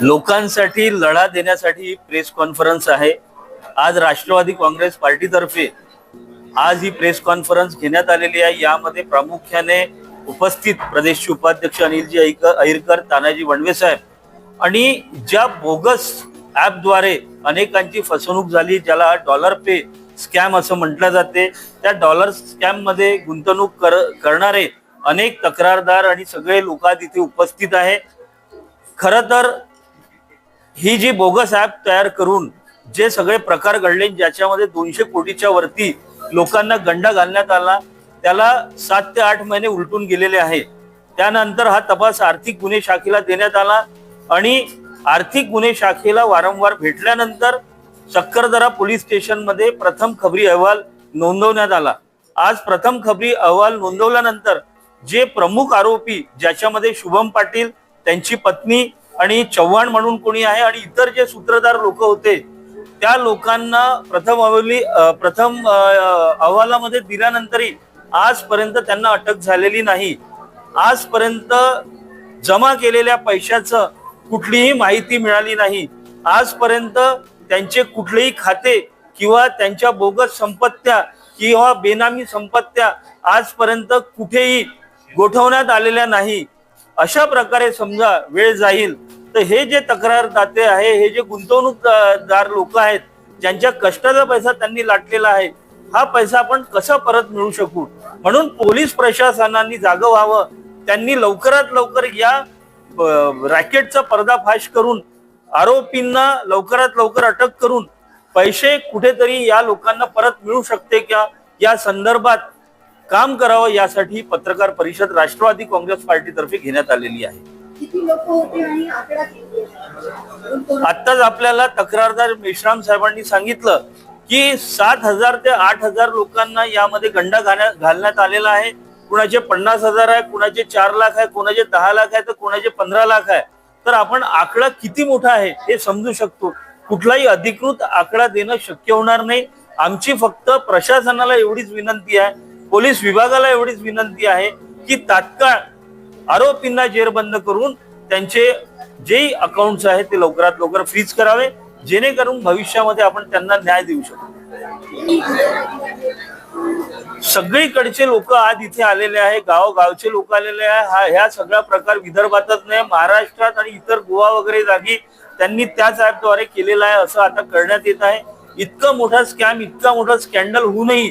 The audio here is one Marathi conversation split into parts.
लोकांसाठी लढा देण्यासाठी ही प्रेस कॉन्फरन्स आहे. आज राष्ट्रवादी काँग्रेस पार्टीतर्फे आज ही प्रेस कॉन्फरन्स घेण्यात आलेली आहे. यामध्ये प्रामुख्याने उपस्थित प्रदेशचे उपाध्यक्ष अनिलजी ऐकर अहिरकर तानाजी वणवे साहेब आणि ज्या बोगस ॲपद्वारे अनेकांची फसवणूक झाली ज्याला डॉलर पे स्कॅम असं म्हटलं जाते त्या डॉलर स्कॅममध्ये गुंतवणूक कर करणारे अनेक तक्रारदार आणि सगळे लोक तिथे इथे उपस्थित आहे. खर तर ही जी बोगस ॲप तयार करून जे सगळे प्रकार घडले ज्याच्यामध्ये दोनशे कोटीच्या वरती लोकांना गंडा घालण्यात आला त्याला सात ते आठ महिने उलटून गेलेले आहे त्यानंतर हा तपास आर्थिक गुन्हे शाखेला देण्यात आला आणि आर्थिक गुन्हे शाखेला वारंवार भेटल्यानंतर चक्करदरा पोलीस स्टेशनमध्ये प्रथम खबरी अहवाल नोंदवण्यात आला. आज प्रथम खबरी अहवाल नोंदवल्यानंतर जे प्रमुख आरोपी ज्याच्यामध्ये शुभम पाटील त्यांची पत्नी आणि चव्हाण म्हणून कोणी आहे आणि इतर जे सूत्रधार लोक होते त्या लोकांना प्रथम अहवाली प्रथम अहवालामध्ये दिल्यानंतरही आजपर्यंत त्यांना अटक झालेली नाही. आजपर्यंत जमा केलेल्या पैशाचं कुठलीही माहिती मिळाली नाही. आजपर्यंत त्यांचे कुठलेही खाते किंवा त्यांच्या बोगस संपत्त्या किंवा बेनामी संपत्त्या आजपर्यंत कुठेही गोठवण्यात आलेल्या नाही. अशा प्रकारे समजा वेळ जाईल तर हे जे तक्रारदाते आहे हे जे गुंतवणूकदार लोक आहेत ज्यांच्या कष्टाचा पैसा त्यांनी लाटलेला आहे हा पैसा आपण कसा परत मिळू शकू? म्हणून पोलीस प्रशासनाने जागं व्हावं त्यांनी लवकरात लवकर या रॅकेटचा पर्दाफाश करून आरोपींना लवकरात लवकर अटक करून पैसे कुठेतरी या लोकांना परत मिळू शकते का? या संदर्भात काम करावं यासाठी पत्रकार परिषद राष्ट्रवादी काँग्रेस पार्टीतर्फे घेण्यात आलेली आहे? आत्ताच आपल्याला तक्रारदार मेश्राम साहेबांनी सांगितलं की सात हजार ते आठ हजार लोकांना यामध्ये गंडा घालण्यात आलेला आहे. कुणाचे पन्नास हजार आहे कुणाचे चार लाख आहे कुणाचे दहा लाख आहे तर कुणाचे पंधरा लाख आहे. तर आपण आकडा किती मोठा आहे हे समजू शकतो. कुठलाही अधिकृत आकडा देणं शक्य होणार नाही. आमची फक्त प्रशासनाला एवढीच विनंती आहे पोलीस विभागाला एवढीच विनंती आहे की तात्काळ आरोपींना जेरबंद करून त्यांचे जे अकाउंट्स आहेत ते लवकरात लवकर फ्रीज करावे जेणेकरून भविष्यामध्ये आपण त्यांना न्याय देऊ शकतो सगळीकडचे लोक आज इथे आलेले आहे गावगावचे लोक आलेले आहे. हा ह्या सगळा प्रकार विदर्भातच नाही महाराष्ट्रात आणि इतर गोवा वगैरे जागी त्यांनी त्याच ऍपद्वारे केलेला आहे असं आता करण्यात येत आहे. इतका मोठा स्कॅम इतका मोठा स्कॅन्डल होऊनही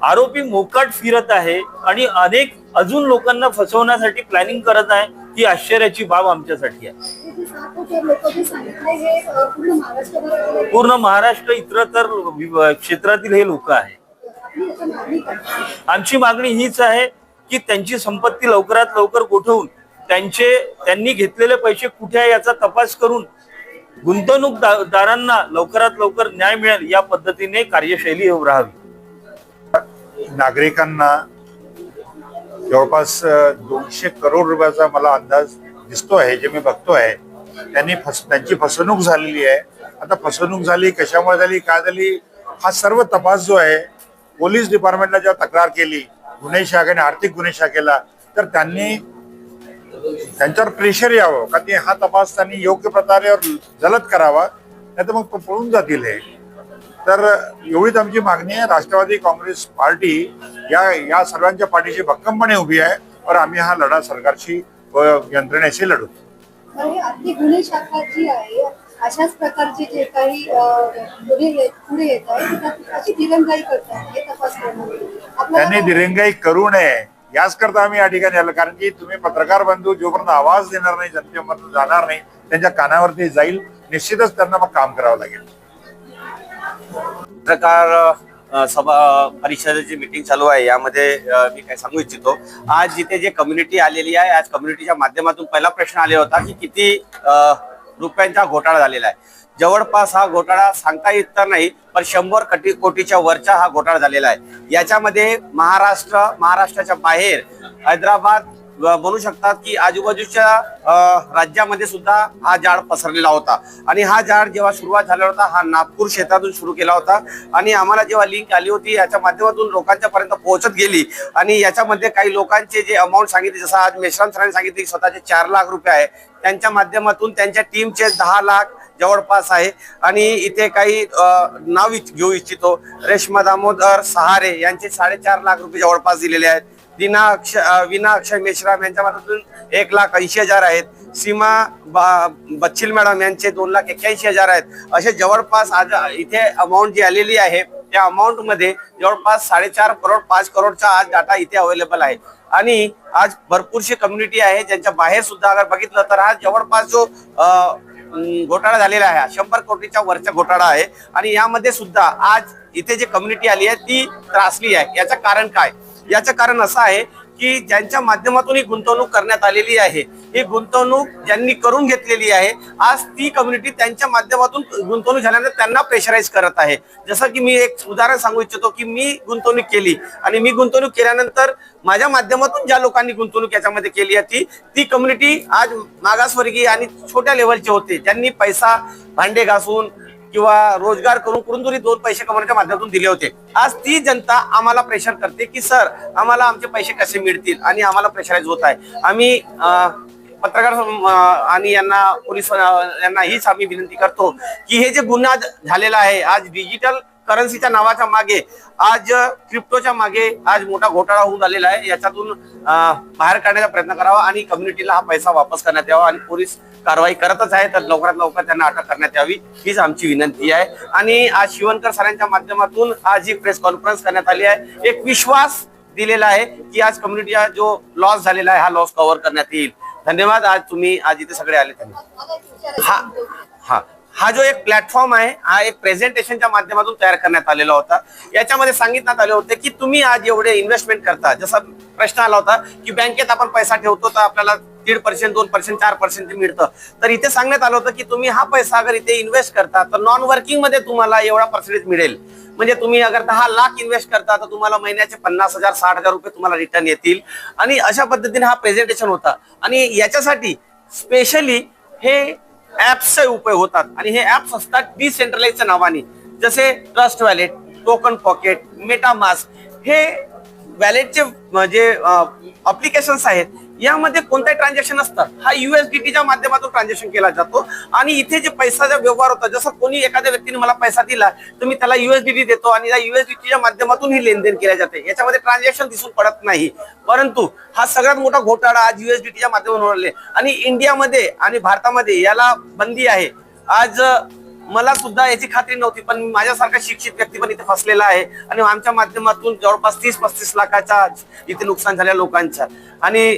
आरोपी मोकाट फिरत आहे आणि अनेक अजून लोकांना फसवण्यासाठी प्लॅनिंग करत आहे. ही आश्चर्याची बाब आमच्यासाठी आहे. पूर्ण महाराष्ट्र इतरतर क्षेत्रातील हे लोक आहे. आमची मागणी हीच आहे की त्यांची संपत्ती लवकरात लवकर गोठवून त्यांचे त्यांनी घेतलेले पैसे कुठे आहे याचा तपास करून गुंतवणूकदारांना लवकरात लवकर न्याय मिळेल या पद्धतीने कार्यशैली राहावी. नागरिकांना जवळपास दोनशे करोड रुपयाचा मला अंदाज दिसतो आहे जे मी बघतो आहे त्यांनी फस त्यांची फसवणूक झालेली आहे. आता फसवणूक झाली कशामुळे झाली काय झाली हा सर्व तपास जो आहे पोलीस डिपार्टमेंटला जेव्हा तक्रार केली गुन्हे शाखेने आर्थिक गुन्हे शाखेला तर त्यांनी त्यांच्यावर प्रेशर यावं का ते हा तपास त्यांनी योग्य प्रकारे जलद करावा नाही तर मग पळून जातील हे. तर एवढीच आमची मागणी आहे. राष्ट्रवादी काँग्रेस पार्टी या या सर्वांच्या पाठीशी भक्कमपणे उभी आहे. और आम्ही हा लढा सरकारशी व यंत्रणेशी लढू गुन्हे शाखा जी आहे. अशाच प्रकारचे जे काही पुढे येत अशी दिरंगाई करतात हे तपास त्यांनी दिरंगाई करू नये. याच करता आम्ही या ठिकाणी आलो. कारण की तुम्ही पत्रकार बंधू जोपर्यंत आवाज देणार नाही जनतेमधून जाणार नाही त्यांच्या कानावरती जाईल. निश्चितच त्यांना मग काम करावं लागेल. पत्रकार सभा परिषदेची मीटिंग चालू आहे यामध्ये मी काय सांगू इच्छितो. आज जिथे जे कम्युनिटी आलेली आहे आज कम्युनिटीच्या माध्यमातून पहिला प्रश्न आलेला होता की किती रुपयांचा घोटाळा झालेला आहे. जवळपास हा घोटाळा सांगता येत तर नाही पण शंभर कोटी कोटीच्या वरचा हा घोटाळा झालेला आहे. याच्यामध्ये महाराष्ट्र महाराष्ट्राच्या बाहेर हैदराबाद म्हणू शकतात की आजूबाजूच्या राज्यामध्ये सुद्धा हा जाळ पसरलेला होता. आणि हा जाळ जेव्हा सुरुवात झाला होता हा नागपूर क्षेत्रातून सुरू केला होता. आणि आम्हाला जेव्हा लिंक आली होती याच्या माध्यमातून लोकांच्या पर्यंत पोहोचत गेली. आणि याच्यामध्ये काही लोकांचे जे अमाऊंट सांगितले जसं आज मेश्राम सरांनी सांगितले की स्वतःचे चार लाख रुपये आहे. त्यांच्या माध्यमातून त्यांच्या टीमचे दहा लाख जवळपास आहे. आणि इथे काही नाव इच- घेऊ इच्छितो. रेश्मा दामोदर सहारे यांचे साडेचार लाख रुपये जवळपास दिलेले आहेत. दिना अक्षय विना अक्षय मेश्राम यांच्या माध्यमातून एक लाख ऐंशी हजार आहेत. सीमा बच्चिल मॅडम यांचे दोन लाख एक्क्याऐंशी हजार आहेत. असे जवळपास आज इथे अमाऊंट जी आलेली आहे त्या अमाऊंटमध्ये जवळपास साडेचार करोड पाच करोडचा आज डाटा इथे अवेलेबल आहे. आणि आज भरपूरशी कम्युनिटी आहे ज्यांच्या बाहेर सुद्धा अगर बघितलं तर हा जवळपास जो घोटाळा झालेला आहे शंभर कोटीच्या वरचा घोटाळा आहे. आणि यामध्ये सुद्धा आज इथे जी कम्युनिटी आली आहे ती त्रासली आहे. याचं कारण काय? याचं कारण असं आहे की ज्यांच्या माध्यमातून ही गुंतवणूक करण्यात आलेली आहे ही गुंतवणूक ज्यांनी करून घेतलेली आहे आज ती कम्युनिटी त्यांच्या माध्यमातून गुंतवणूक झाल्यानंतर त्यांना प्रेशराईज करत आहे. जसं की मी एक उदाहरण सांगू इच्छितो की मी गुंतवणूक केली आणि मी गुंतवणूक केल्यानंतर माझ्या माध्यमातून ज्या लोकांनी गुंतवणूक याच्यामध्ये केली आहे ती कम्युनिटी आज मागासवर्गीय आणि छोट्या लेवलचे होते. ज्यांनी पैसा भांडे घासून किंवा रोजगार करून करून जरी दोन पैसे कमवण्याच्या माध्यमातून दिले होते. आज ती जनता आम्हाला प्रेशर करते की सर आम्हाला आमचे पैसे कसे मिळतील आणि आम्हाला प्रेशराईज होत आहे. आम्ही पत्रकार आणि यांना पोलीस यांना हीच आम्ही विनंती करतो की हे जे गुन्हा झालेला आहे आज डिजिटल करन्सीच्या नावाच्या मागे आज क्रिप्टोच्या मागे आज मोठा घोटाळा होऊन आलेला आहे. याच्यातून बाहेर काढण्याचा प्रयत्न करावा आणि कम्युनिटीला हा पैसा वापस करण्यात यावा आणि पोलीस कारवाई करतच आहे तर लवकरात लवकर त्यांना अटक करण्यात यावी हीच आमची विनंती आहे. आणि आज शिवणकर सरांच्या माध्यमातून आज ही प्रेस कॉन्फरन्स करण्यात आली आहे. एक विश्वास दिलेला आहे की आज कम्युनिटीचा जो लॉस झालेला आहे हा लॉस कव्हर करण्यात येईल. धन्यवाद. आज तुम्ही आज इथे सगळे आले धन्यवाद. हा हा. हा जो एक प्लॅटफॉर्म आहे हा एक प्रेझेंटेशनच्या माध्यमातून तयार करण्यात आलेला होता. याच्यामध्ये सांगितण्यात आले होते की तुम्ही आज एवढे इन्व्हेस्टमेंट करता. जसा प्रश्न आला होता की बँकेत आपण पैसा ठेवतो तर आपल्याला दीड पर्सेंट दोन पर्सेंट चार पर्सेंट मिळतं. तर इथे सांगण्यात आलं होतं की तुम्ही हा पैसा अगर इथे इन्व्हेस्ट करता तर नॉन वर्किंगमध्ये तुम्हाला एवढा पर्सेंटेज मिळेल. म्हणजे तुम्ही अगर दहा लाख इन्व्हेस्ट करता तर तुम्हाला महिन्याचे पन्नास हजार साठ हजार रुपये तुम्हाला रिटर्न येतील. आणि अशा पद्धतीने हा प्रेझेंटेशन होता. आणि याच्यासाठी स्पेशली हे ॲप्सचे उपयोग होतात. आणि हे ऍप्स असतात डिसेंट्रलाइजच्या नावाने. जसे trust wallet token pocket metamask हे वॅलेटचे जे अप्लिकेशन्स आहेत. यामध्ये कोणताही ट्रान्झॅक्शन असतात हा युएसडीटीच्या माध्यमातून ट्रान्झॅक्शन केला जातो. आणि इथे जे पैसाचा व्यवहार होता जसं कोणी एखाद्या व्यक्तीने मला पैसा दिला तर मी त्याला युएसडीटी देतो आणि या युएसडीटीच्या माध्यमातून ही लेनदेन केल्या जाते. याच्यामध्ये ट्रान्झॅक्शन दिसून पडत नाही. परंतु हा सगळ्यात मोठा घोटाळा आज युएसडीटीच्या माध्यमातून आहे. आणि इंडियामध्ये आणि भारतामध्ये याला बंदी आहे. आज मला सुद्धा याची खात्री नव्हती पण माझ्यासारखा शिक्षित व्यक्ती पण इथे फसलेला आहे. आणि आमच्या माध्यमातून जवळपास तीस पस्तीस लाखाचा इथे नुकसान झाल्या लोकांचं. आणि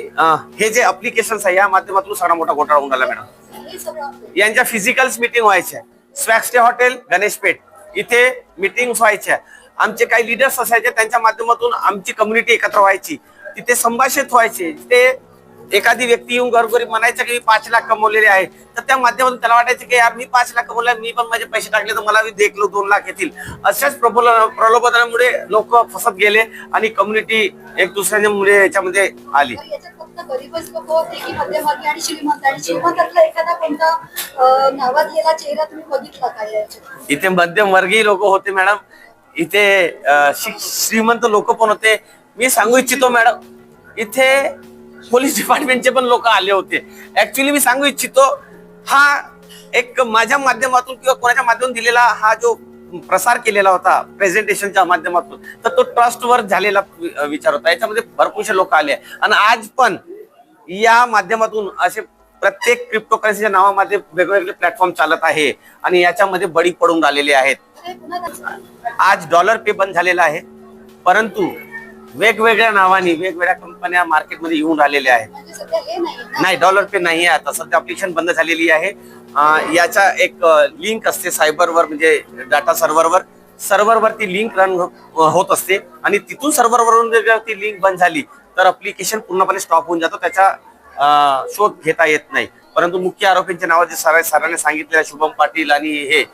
हे जे अप्लिकेशन्स आहे या माध्यमातून सगळा मोठा घोटाळा होऊन राहिला मॅडम. यांच्या फिजिकल्स मिटिंग व्हायच्या. स्वॅक्स्टे हॉटेल गणेशपेठ इथे मिटिंग व्हायच्या. आमचे काही लिडर्स असायचे त्यांच्या माध्यमातून आमची कम्युनिटी एकत्र व्हायची. तिथे संभाषित व्हायचे. ते एखादी व्यक्ती येऊन घरोघरी म्हणायचं की मी पाच लाख कमवलेले आहे तर त्या माध्यमातून त्याला वाटायचं की यार मी पाच लाख कमवले मी पण माझे पैसे टाकले तर मला देखलो दोन लाख येतील. अशाच प्रबोल प्रलोभनामुळे लोक फसत गेले आणि कम्युनिटी एक दुसऱ्यामुळे याच्यामध्ये आली. तर याच्यात फक्त गरीबच लोक होते की मध्यमवर्गीय आणि श्रीमंत? आणि श्रीमंतातला एखादा कोणता अं, नावाजलेला चेहरा तुम्ही बघितला काय याच्यात? इथे मध्यमवर्गीय लोक होते मॅडम. इथे श्रीमंत लोक पण होते. मी सांगू इच्छितो मॅडम इथे पोलीस डिपार्टमेंटचे पण लोक आले होते. ऍक्च्युली मी सांगू इच्छितो हा एक माझ्या माध्यमातून किंवा कोणाच्या माध्यमातून दिलेला हा जो प्रसार केलेला होता प्रेझेंटेशनच्या माध्यमातून तर तो ट्रस्टवर झालेला वि- विचार होता. याच्यामध्ये भरपूरशे लोक आले. आणि आज पण या माध्यमातून असे प्रत्येक क्रिप्टोकरन्सीच्या नावामध्ये वेगवेगळे प्लॅटफॉर्म चालत आहे आणि याच्यामध्ये बळी पडून राहिलेले आहेत. आज डॉलर पे बंद झालेला आहे. परंतु वेगवेगळ्या नावाने वेगवेगळ्या कंपन्या मार्केटमध्ये येऊन राहिलेल्या आहेत. म्हणजे नाही डॉलर पे नाही आहे आता. सध्या अप्लिकेशन बंद झालेली आहे. याचा एक लिंक असते सायबरवर म्हणजे डाटा सर्व्हरवर सर्व्हरवर ती लिंक रन होत असते. आणि तिथून सर्व्हरवरून जर ती लिंक बंद झाली तर अप्लिकेशन पूर्णपणे स्टॉप होऊन जातं. त्याचा शोध घेता येत नाही. परंतु मुख्य आरोपींच्या नाव जे सर सरांनी सांगितलेलं शुभम पाटील आणि हे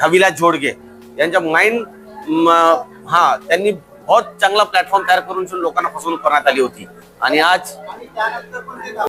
हविलास जोडगे यांच्या माइंड हा त्यांनी बहुत चांगला प्लॅटफॉर्म तयार करून लोकांना फसवणूक करण्यात आली होती. आणि आज